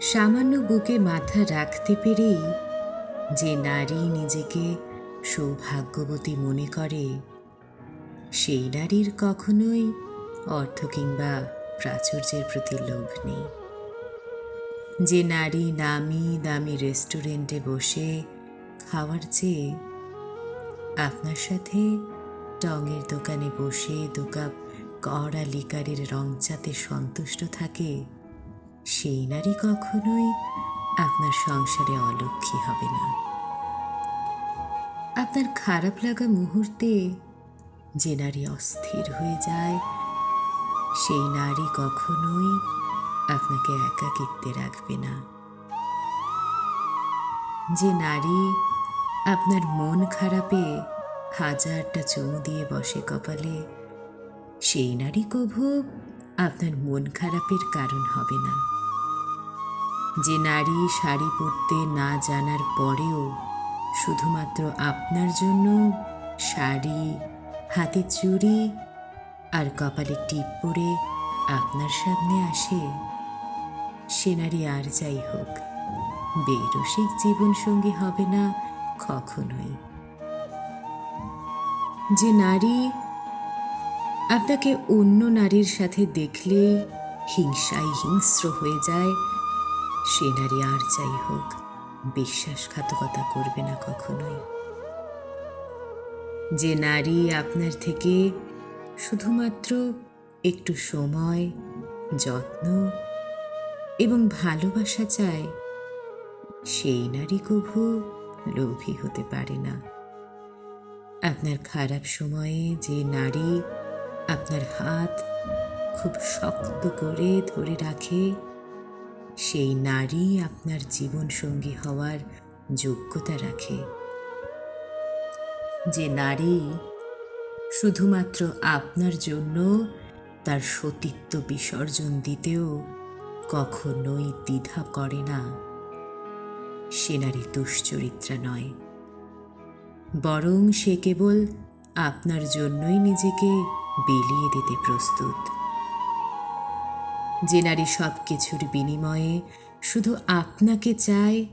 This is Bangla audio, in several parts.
সামান্য বুকে মাথা রাখতে পেরেই যে নারী নিজেকে সৌভাগ্যবতী মনে করে, সেই নারীর কখনোই অর্থ কিংবা প্রাচুর্যের প্রতি লোভ নেই। যে নারী নামি দামি রেস্টুরেন্টে বসে খাওয়ার চেয়ে আপনার সাথে টঙের দোকানে বসে দু কাপ কড়া লিকারের রং চাতে সন্তুষ্ট থাকে সেই নারী কখনোই আপনার সংসারে অলক্ষী হবে না। আপনার খারাপ লাগা মুহূর্তে যে নারী অস্থির হয়ে যায়, সেই নারী কখনোই আপনাকে একাকিত্বে রাখবে না। যে নারী আপনার মন খারাপে হাজারটা চুমু দিয়ে বসে কপালে, সেই নারী কভু আপনার মন খারাপের কারণ হবে না। যে নারী শাড়ি পরতে না জানার পরেও শুধুমাত্র আপনার জন্য শাড়ি, হাতে চুড়ি আর কপালে টিপ পরে আপনার সামনে আসে, সে নারী আর যাই হোক, বেরসিক জীবনসঙ্গী হবে না কখনোই। যে নারী আপনাকে অন্য নারীর সাথে দেখলে হিংসায় হিংস্র হয়ে যায় সে নারী আর যাই হোক, বিশ্বাসঘাতকতা করবে না কখনোই। যে নারী আপনার থেকে শুধুমাত্র একটু সময়, যত্ন এবং ভালোবাসা চায়, সেই নারী কভু লোভী হতে পারে না। আপনার খারাপ সময়ে যে নারী আপনার হাত খুব শক্ত করে ধরে রাখে সেই নারী আপনার জীবনসঙ্গী হওয়ার যোগ্যতা রাখে। যে নারী শুধুমাত্র আপনার জন্য তার সতীত্ব বিসর্জন দিতেও কখনোই দ্বিধা করে না। সে নারী দুশ্চরিত্রা নয়। বরং সে কেবল আপনার জন্যই নিজেকে বিলিয়ে দিতে প্রস্তুত। যে নারী সব কিছুর বিনিময়ে শুধু আপনাকে চায়,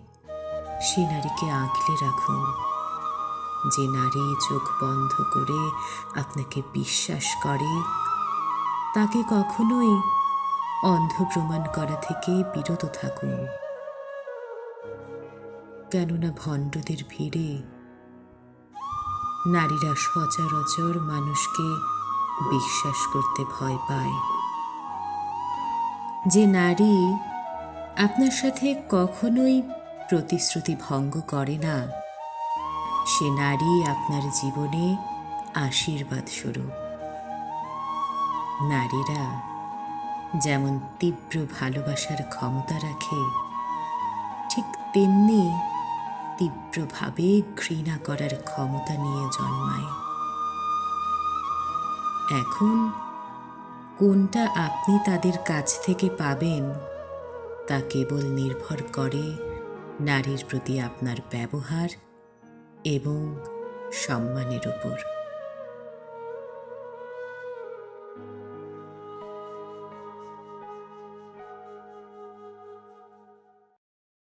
সে নারীকে আঁকলে রাখুন। যে নারী চোখ বন্ধ করে আপনাকে বিশ্বাস করে, তাকে কখনোই অন্ধ প্রমাণ করা থেকে বিরত থাকুন। কেননা ভণ্ডদের ভিড়ে নারীরা সচরাচর মানুষকে বিশ্বাস করতে ভয় পায়। যে নারী আপনার সাথে কখনোই প্রতিশ্রুতি ভঙ্গ করে না, সে নারী আপনার জীবনে আশীর্বাদ স্বরূপ। নারীরা যেমন তীব্র ভালোবাসার ক্ষমতা রাখে, ঠিক তেমনি তীব্রভাবে ঘৃণা করার ক্ষমতা নিয়ে জন্মায়। এখন কোনটা আপনি তাদের কাছ থেকে পাবেন, তা কেবল নির্ভর করে নারীর প্রতি আপনার ব্যবহার এবং সম্মানের উপর।